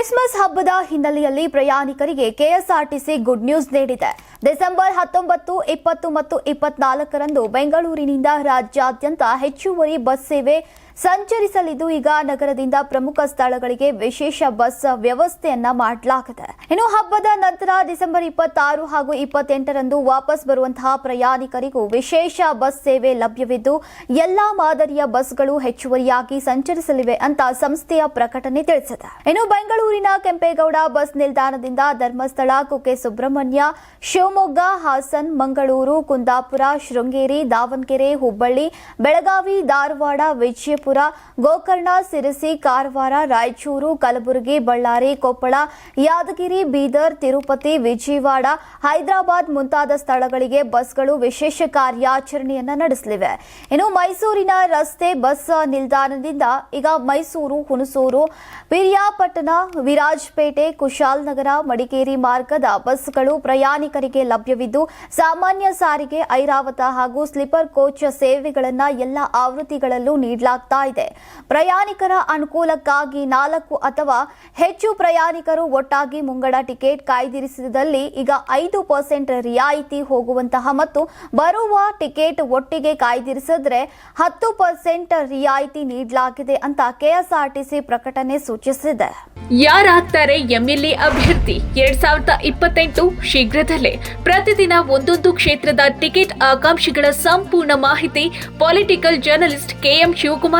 Christmas ಹಬ್ಬದ ಹಿನ್ನೆಲೆಯಲ್ಲಿ ಪ್ರಯಾಣಿಕರಿಗೆ ಕೆಎಸ್ಆರ್ಟಿಸಿ ಗುಡ್ ನ್ಯೂಸ್ ನೀಡಿದೆ. ಡಿಸೆಂಬರ್ ಹತ್ತೊಂಬತ್ತು, ಇಪ್ಪತ್ತು ಮತ್ತು ಇಪ್ಪತ್ನಾಲ್ಕರಂದು ಬೆಂಗಳೂರಿನಿಂದ ರಾಜ್ಯಾದ್ಯಂತ ಹೆಚ್ಚುವರಿ ಬಸ್ ಸೇವೆ ಸಂಚರಿಸಲಿದ್ದು ಈಗ ನಗರದಿಂದ ಪ್ರಮುಖ ಸ್ಥಳಗಳಿಗೆ ವಿಶೇಷ ಬಸ್ ವ್ಯವಸ್ಥೆಯನ್ನ ಮಾಡಲಾಗಿದೆ ಇನ್ನು ಹಬ್ಬದ ನಂತರ ಡಿಸೆಂಬರ್ ಇಪ್ಪತ್ತಾರು ಹಾಗೂ ಇಪ್ಪತ್ತೆಂಟರಂದು ವಾಪಸ್ ಬರುವಂತಹ ಪ್ರಯಾಣಿಕರಿಗೂ ವಿಶೇಷ ಬಸ್ ಸೇವೆ ಲಭ್ಯವಿದ್ದು, ಎಲ್ಲಾ ಮಾದರಿಯ ಬಸ್ಗಳು ಹೆಚ್ಚುವರಿಯಾಗಿ ಸಂಚರಿಸಲಿವೆ ಅಂತ ಸಂಸ್ಥೆಯ ಪ್ರಕಟಣೆ ತಿಳಿಸಿದೆ. ಇನ್ನು ಬೆಂಗಳೂರಿನ ಕೆಂಪೇಗೌಡ ಬಸ್ ನಿಲ್ದಾಣದಿಂದ ಧರ್ಮಸ್ಥಳ, ಕುಕ್ಕೆ ಸುಬ್ರಹ್ಮಣ್ಯ, ಶಿವಮೊಗ್ಗ, ಹಾಸನ್, ಮಂಗಳೂರು, ಕುಂದಾಪುರ, ಶೃಂಗೇರಿ, ದಾವಣಗೆರೆ, ಹುಬ್ಬಳ್ಳಿ, ಬೆಳಗಾವಿ, ಧಾರವಾಡ, ವಿಜಯಪುರ ಗೋಕರ್ಣ, ಸಿರಸಿ, ಕಾರವಾರ, ರಾಯಚೂರು, ಕಲಬುರಗಿ, ಬಳ್ಳಾರಿ, ಕೊಪ್ಪಳ, ಯಾದಗಿರಿ, ಬೀದರ್, ತಿರುಪತಿ, ವಿಜಯವಾಡ, ಹೈದರಾಬಾದ್ ಮುಂತಾದ ಸ್ಥಳಗಳಿಗೆ ಬಸ್ಗಳು ವಿಶೇಷ ಕಾರ್ಯಾಚರಣೆಯನ್ನ ನಡೆಸಲಿವೆ. ಇನ್ನು ಮೈಸೂರಿನ ರಸ್ತೆ ಬಸ್ ನಿಲ್ದಾಣದಿಂದ ಈಗ ಮೈಸೂರು, ಹುಣಸೂರು, ಪಿರಿಯಾಪಟ್ಟಣ, ವಿರಾಜಪೇಟೆ, ಕುಶಾಲನಗರ, ಮಡಿಕೇರಿ ಮಾರ್ಗದ ಬಸ್ಗಳು ಪ್ರಯಾಣಿಕರಿಗೆ ಲಭ್ಯವಿದ್ದು, ಸಾಮಾನ್ಯ ಸಾರಿಗೆ, ಐರಾವತ ಹಾಗೂ ಸ್ಲೀಪರ್ ಕೋಚ್ ಸೇವೆಗಳನ್ನ ಎಲ್ಲ ಆವೃತ್ತಿಗಳಲ್ಲೂ ನೀಡಲಾಗ್ತಾ ಇದೆ. ಪ್ರಯಾಣಿಕರ ಅನುಕೂಲಕ್ಕಾಗಿ ನಾಲ್ಕು ಅಥವಾ ಹೆಚ್ಚು ಪ್ರಯಾಣಿಕರು ಒಟ್ಟಾಗಿ ಮುಂಗಡ ಟಿಕೆಟ್ ಕಾಯ್ದಿರಿಸಿದಲ್ಲಿ ಈಗ ಐದು ಪರ್ಸೆಂಟ್ ರಿಯಾಯಿತಿ ಹೋಗುವಂತಹ ಮತ್ತು ಬರುವ ಟಿಕೆಟ್ ಒಟ್ಟಿಗೆ ಕಾಯ್ದಿರಿಸಿದ್ರೆ ಹತ್ತು ಪರ್ಸೆಂಟ್ ರಿಯಾಯಿತಿ ನೀಡಲಾಗಿದೆ ಅಂತ ಕೆಎಸ್ಆರ್ಟಿಸಿ ಪ್ರಕಟಣೆ ಸೂಚಿಸಿದೆ. ಯಾರಾಗ್ತಾರೆ ಎಂಎಲ್ಎ ಅಭ್ಯರ್ಥಿ ಎರಡ್ ಸಾವಿರದ ಇಪ್ಪತ್ತೆಂಟು ಶೀಘ್ರದಲ್ಲೇ ಪ್ರತಿದಿನ ಒಂದೊಂದು ಕ್ಷೇತ್ರದ ಟಿಕೆಟ್ ಆಕಾಂಕ್ಷಿಗಳ ಸಂಪೂರ್ಣ ಮಾಹಿತಿ ಪೊಲಿಟಿಕಲ್ ಜರ್ನಲಿಸ್ಟ್ ಕೆಎಂ ಶಿವಕುಮಾರ್